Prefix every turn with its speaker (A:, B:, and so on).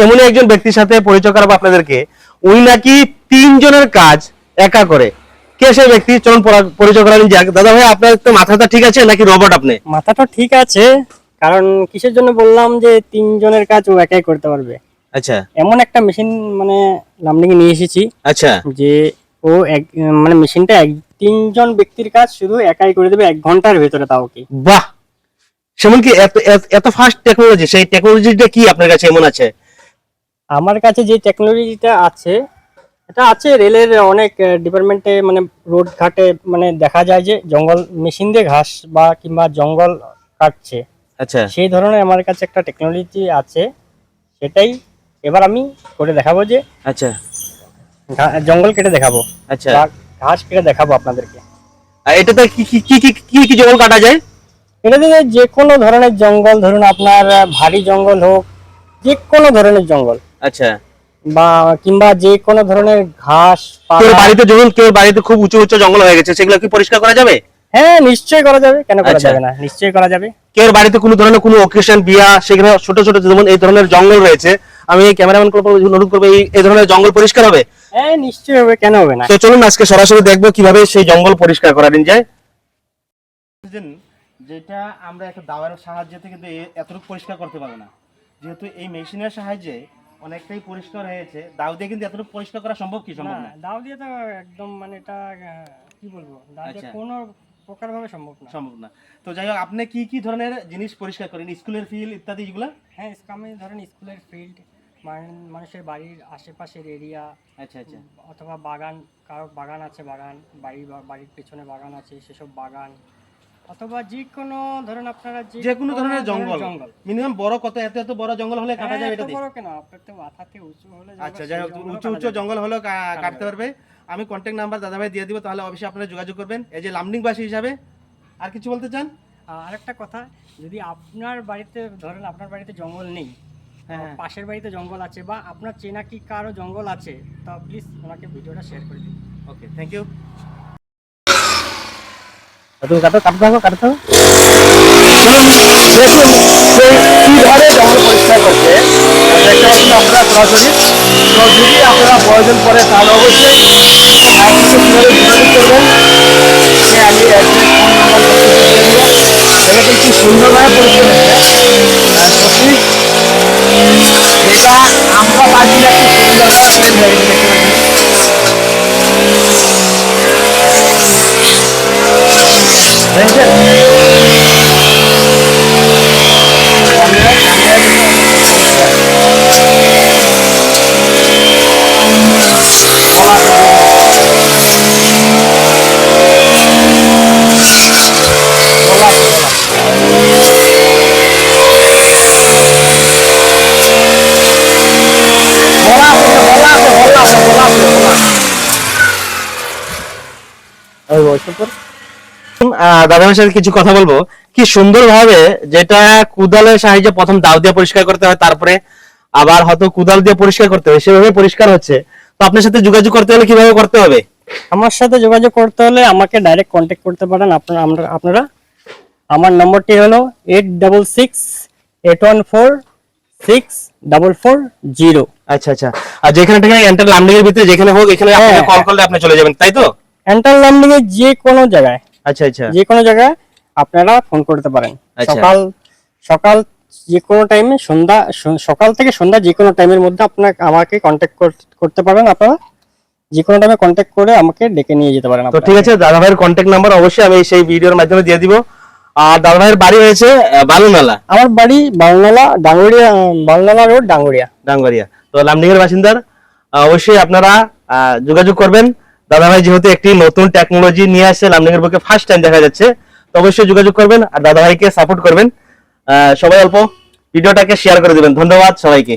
A: এমনই একজন ব্যক্তির সাথে পরিচয় করাবো আপনাদেরকে। উনি নাকি তিনজনের কাজ একা করে। কে সেই ব্যক্তি? চলুন পরিচয় করালেন যাক। দাদা ভাই আপনার তো মাথাটা ঠিক আছে নাকি রোবট আপনি?
B: মাথাটা ঠিক আছে কারণ কিসের জন্য বললাম যে তিনজনের কাজ ও একাই করতে পারবে।
A: আচ্ছা।
B: এমন একটা মেশিন মানে লামডিং নিয়ে এসেছি
A: আচ্ছা।
B: যে ও এক মানে মেশিনটা এক তিনজন ব্যক্তির কাজ শুধু একাই করে দেবে এক ঘণ্টার ভেতরে তাও কি।
A: বাহ! সেমন কি এত এত- এত ফাস্ট টেকনোলজি সেই টেকনোলজিটা কি আপনার কাছে এমন আছে?
B: আমার কাছে যে টেকনোলজিটা আছে এটা আছে রেলের অনেক ডিপার্টমেন্টে মানে রোড ঘাটে মানে দেখা যায় যে জঙ্গল মেশিন দিয়ে ঘাস বা কিংবা জঙ্গল কাটছে।
A: আচ্ছা।
B: সেই ধরনের আমার কাছে একটা টেকনোলজি আছে সেটাই এবার আমি করে দেখাবো যে
A: আচ্ছা।
B: জঙ্গল কেটে দেখাবো।
A: আচ্ছা।
B: ঘাস কেটে দেখাবো আপনাদেরকে।
A: আর এটাতে কি কি কি কি- কি কি জঙ্গল কাটা যায়?
B: এটা দিয়ে যে কোনো ধরনের জঙ্গল ধরুন আপনার ভারী জঙ্গল হোক যে কোনো ধরনের জঙ্গল।
A: আচ্ছা।
B: বা কিংবা যে কোনো ধরনের ঘাস
A: কেউ বাড়িতে যখন কেউ বাড়িতে খুব উঁচু উঁচু জঙ্গল হয়ে গেছে সেগুলো কি পরিষ্কার করা যাবে?
B: হ্যাঁ নিশ্চয়ই করা যাবে। কেন করা
A: আচ্ছা।
B: যাবে না? নিশ্চয়ই করা যাবে।
A: কেউ বাড়িতে কোনো ধরনের কোনো অকেশন বিয়া সেখানে ছোট ছোট যেমন এই ধরনের জঙ্গল রয়েছে আমি ক্যামেরাম্যান করব অনুরোধ করব এই এই ধরনের জঙ্গল পরিষ্কার হবে?
B: হ্যাঁ নিশ্চয়ই হবে কেন হবে না?
A: তো চলুন আজকে সরাসরি দেখব কীভাবে সেই জঙ্গল পরিষ্কার করা দিন যায়। যেটা আমরা একটা দাওয়ার সাহায্য থেকে এতটুকু পরিষ্কার করতে পারব না। যেহেতু এই মেশিনের সাহায্যে অনেকটাই পরিষ্কার হয়েছে। দাও দিয়ে কিন্তু এতটুকু পরিষ্কার করা সম্ভব কি সম্ভব না
B: দাও দিয়ে তো একদম মানে এটা কি বলব? দাও দিয়ে
A: আচ্ছা।
B: কোনো প্রকার ভাবে সম্ভব না।
A: সম্ভব না। তো যাই হোক আপনি কি কি ধরনের জিনিস পরিষ্কার করেন? স্কুলের ফিল্ড ইত্যাদি এগুলা?
B: হ্যাঁ আমি ধরেন স্কুলের ফিল্ড মানুষের বাড়ির আশেপাশের এরিয়া
A: আচ্ছা আচ্ছা।
B: অথবা বাগান কারও বাগান আছে বাগান বাড়ি বাড়ির পেছনে বাগান আছে সেসব বাগান অথবা যে কোনো ধরেন আপনারা
A: যে কোনো ধরনের জঙ্গল। মিনিমাম বড় কত এত এত বড় জঙ্গল হলে কাটা
B: হ্যাঁ,
A: যাবে
B: এত
A: এটা
B: বড় কেন? আপনার তো মাথাতে উঁচু হলে
A: আচ্ছা যাই হোক উঁচু উঁচু জঙ্গল কাটতে পারবে। আমি কন্ট্যাক্ট নাম্বার দাদাভাই দিয়ে দিব তাহলে অবশ্যই আপনারা যোগাযোগ করবেন। এই যে লামডিংবাসী হিসাবে আর কিছু বলতে চান?
B: আরেকটা কথা যদি আপনার বাড়িতে ধরেন আপনার বাড়িতে জঙ্গল নেই
A: হ্যাঁ, হ্যাঁ।
B: পাশের বাড়িতে জঙ্গল আছে বা আপনার চেনা কি কারও জঙ্গল আছে তা প্লিজ ওনাকে ভিডিওটা শেয়ার করে দিন।
A: ওকে থ্যাংক ইউ তুমি কাটো কাটতে থাকো কাটতে থাকো দেখুন কীভাবে জঙ্গল পরিষ্কার করছে দেখতে পাচ্ছেন আপনারা সরাসরি তো যদি আপনারা প্রয়োজন পড়ে তাহলে অবশ্যই কীভাবে যোগাযোগ করবেন। আমরা পাচ্ছি না হয়ে গেছে দেখতে পাচ্ছেন দেখছেন বলা আছে বলা আছে বলা আছে বলা আছে বলা ওই বসে পড় দাদার সাথে কিছু কথা বলব। কি সুন্দর ভাবে যেটা কুদালের সাহায্যে প্রথম দাও দিয়ে পরিষ্কার করতে হয় তারপরে আবার হয়তো কুদাল দিয়ে পরিষ্কার করতে হবে সেভাবে পরিষ্কার হচ্ছে। তো আপনার সাথে যোগাযোগ করতে হলে কীভাবে করতে হবে?
B: আমার সাথে যোগাযোগ করতে হলে আমাকে ডাইরেক্ট কন্ট্যাক্ট করতে পারেন আপনারা আপনারা। আমার নম্বরটি হলো eight double six eight one four six double four zero
A: আচ্ছা আচ্ছা। আর যেখানে এন্টার এর ভিতরে যেখানে হোক এখানে
B: হ্যাঁ,
A: কল
B: হ্যাঁ।
A: করলে আপনি চলে যাবেন তাই তো?
B: এন্টার লার্নিং এ যে কোনো জায়গায়
A: আচ্ছা আচ্ছা।
B: যে কোনো জায়গায় আপনারা ফোন করতে পারেন।
A: আচ্ছা।
B: সকাল সকাল যে কোনো টাইমে সন্ধ্যা সকাল থেকে সন্ধ্যা যে কোনো টাইমের মধ্যে আপনাকে আমাকে কন্ট্যাক্ট করতে পারেন আপনারা। যে কোনো টাইমে কন্ট্যাক্ট করে আমাকে ডেকে নিয়ে যেতে পারেন
A: তো ঠিক আছে দাদা ভাইয়ের কন্ট্যাক্ট নাম্বার অবশ্যই আমি সেই ভিডিওর মাধ্যমে দিয়ে দিব। আর দাদা ভাইয়ের বাড়ি হয়েছে বালুনালা।
B: আমার বাড়ি বাংলা ডাঙ্গুরিয়া বাংলা রোড ডাঙ্গুরিয়া।
A: ডাঙ্গরিয়া। তো লামডিং এর বাসিন্দার অবশ্যই আপনারা যোগাযোগ করবেন। দাদা ভাই যেহেতু একটি নতুন টেকনোলজি নিয়ে আসছে লামডিং এর বুকে ফার্স্ট টাইম দেখা যাচ্ছে, তো অবশ্যই যোগাযোগ করবেন আর দাদা ভাইকে সাপোর্ট করবেন সবাই অল্প ভিডিওটাকে শেয়ার করে দেবেন। ধন্যবাদ সবাইকে।